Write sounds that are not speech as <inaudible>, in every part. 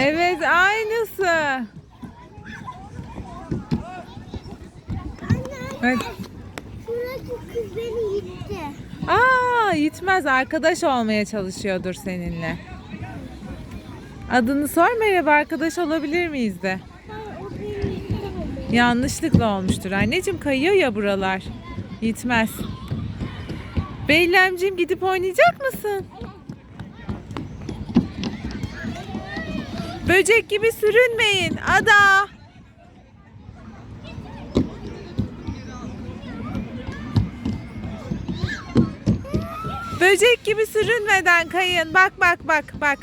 Evet aynısı. Evet. Şuradaki kız beni itti. Aa gitmez arkadaş olmaya çalışıyordur seninle. Adını sor merhaba arkadaş olabilir miyiz de. Yanlışlıkla olmuştur. Anneciğim kayıyor ya buralar. Gitmez. Beylemciğim gidip oynayacak mısın? Böcek gibi sürünmeyin. Ada. Böcek gibi sürünmeden kayın. Bak bak bak bak.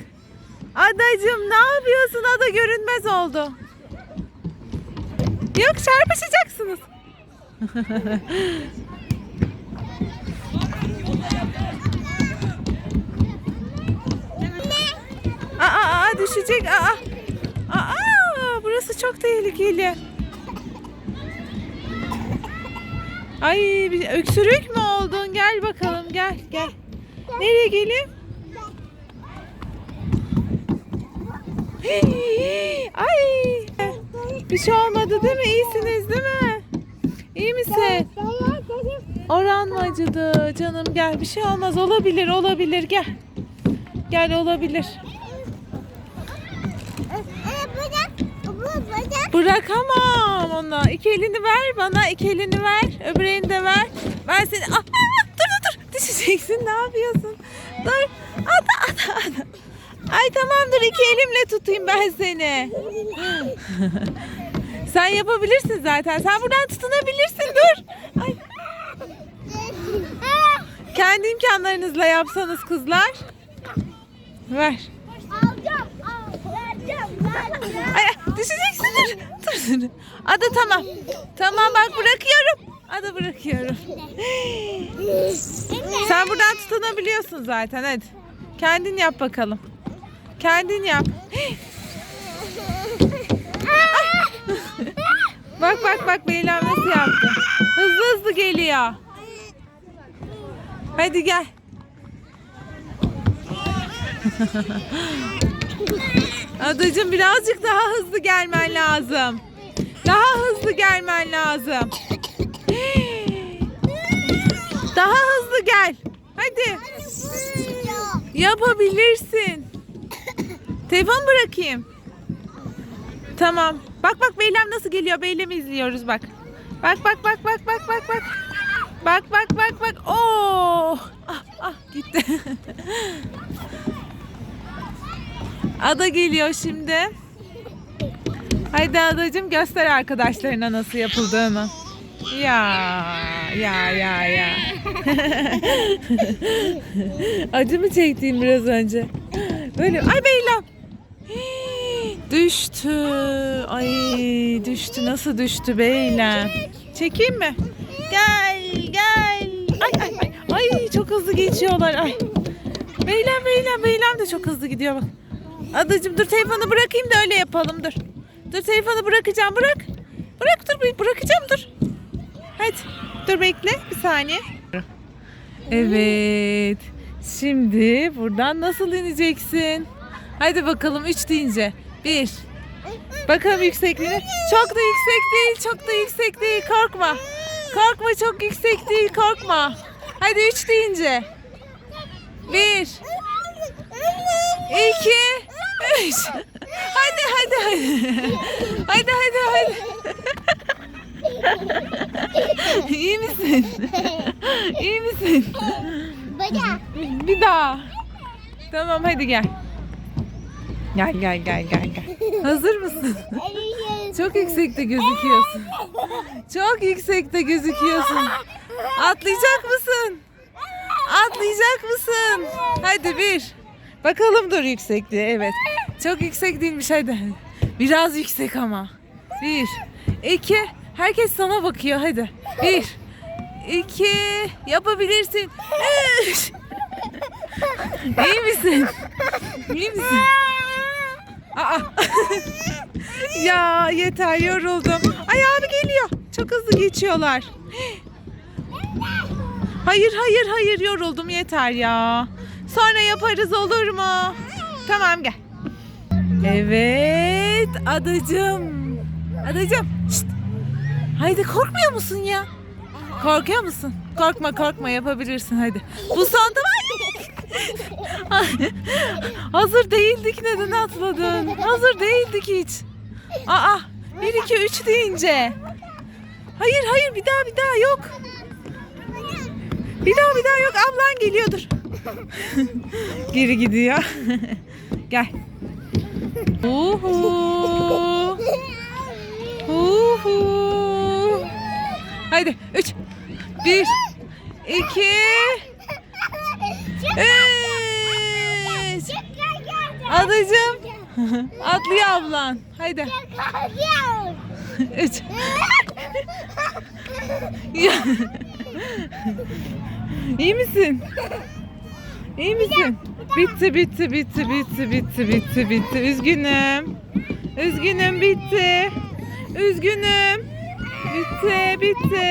Adacım ne yapıyorsun? Ada görünmez oldu. Yok çarpışacaksınız. <laughs> aa, aa, aa, düşecek. Aa, aa, burası çok tehlikeli. Ay bir öksürük mü oldun? Gel bakalım gel gel. Nereye geleyim? <gasps> Ay. Bir şey olmadı değil mi? İyisiniz değil mi? İyi misin? Oran mı acıdı? Canım gel bir şey olmaz. Olabilir olabilir gel. Gel olabilir. Bırakamam onu. İki elini ver bana. iki elini ver. Öbür elini de ver. Ben seni... Ah, ah, ah, dur dur dur. Düşeceksin. Ne yapıyorsun? Dur. Ada ada ada. Ay tamam dur. iki elimle tutayım ben seni. <laughs> Sen yapabilirsin zaten. Sen buradan tutunabilirsin. Dur. Ay. Kendi imkanlarınızla yapsanız kızlar. Ver. Alacağım. Ay, düşeceksin dur. Dur dur. Ada tamam. Tamam bak bırakıyorum. Ada bırakıyorum. Sen buradan tutunabiliyorsun zaten hadi. Kendin yap bakalım. Kendin yap. <laughs> bak bak bak Beylem nasıl yaptı. Hızlı hızlı geliyor. Hadi gel. <laughs> Adacığım birazcık daha hızlı gelmen lazım. Daha hızlı gelmen lazım. Daha hızlı gel. Hadi. Yapabilirsin. Telefon bırakayım. Tamam. Bak bak Beylem nasıl geliyor. Beylem'i izliyoruz bak. Bak bak bak bak bak bak bak. Bak bak bak bak. Oo! Ah ah gitti. <laughs> Ada geliyor şimdi. Haydi adacığım göster arkadaşlarına nasıl yapıldığını. Ya ya ya ya. <laughs> Acı mı çektiğim biraz önce? Böyle ay. Hii, Düştü. Ay düştü. Nasıl düştü Beylem? Çekeyim mi? Gel gel. Ay ay ay. Ay çok hızlı geçiyorlar. Ay. Beylem Beylem Beylem de çok hızlı gidiyor bak. Adacığım dur telefonu bırakayım da öyle yapalım dur. Dur telefonu bırakacağım bırak. Bırak dur bırakacağım dur. Hadi dur bekle bir saniye. Evet. Şimdi buradan nasıl ineceksin? Hadi bakalım 3 deyince. 1. Bakalım yüksekliğine. Çok da yüksek değil, çok da yüksek değil. Korkma. Korkma çok yüksek değil, korkma. Hadi 3 deyince. 1 2 3 Hadi hadi hadi. Hadi hadi hadi. İyi misin? İyi misin? Bacak. Bir daha. Tamam hadi gel. Gel gel gel gel gel. Hazır mısın? Çok yüksekte gözüküyorsun. Çok yüksekte gözüküyorsun. Atlayacak mısın? Atlayacak mısın? Hadi bir. Bakalım dur yüksekliği. Evet. Çok yüksek değilmiş hadi. Biraz yüksek ama. Bir. iki. Herkes sana bakıyor hadi. Bir. iki. Yapabilirsin. Üç. İyi misin? İyi misin? Aa. <laughs> ya yeter yoruldum. Ay abi geliyor. Çok hızlı geçiyorlar. Hayır hayır hayır yoruldum yeter ya. Sonra yaparız olur mu? Tamam gel. Evet adacım. Adacım. Şşt. Haydi korkmuyor musun ya? Korkuyor musun? Korkma korkma yapabilirsin hadi. Bu Ay, Hazır değildik neden atladın? Hazır değildik hiç. Aa 1 2 3 deyince. Hayır hayır bir daha bir daha yok. Bir daha bir daha yok ablan geliyordur. Geri gidiyor. Gel. Uhu. Uhu. Haydi 3 1 2 3 Adacım atlıyor ablan. Haydi. 3 İyi misin? İyi misin? Bitti bitti bitti bitti bitti bitti bitti. Üzgünüm. Üzgünüm bitti. Üzgünüm. Bitti bitti.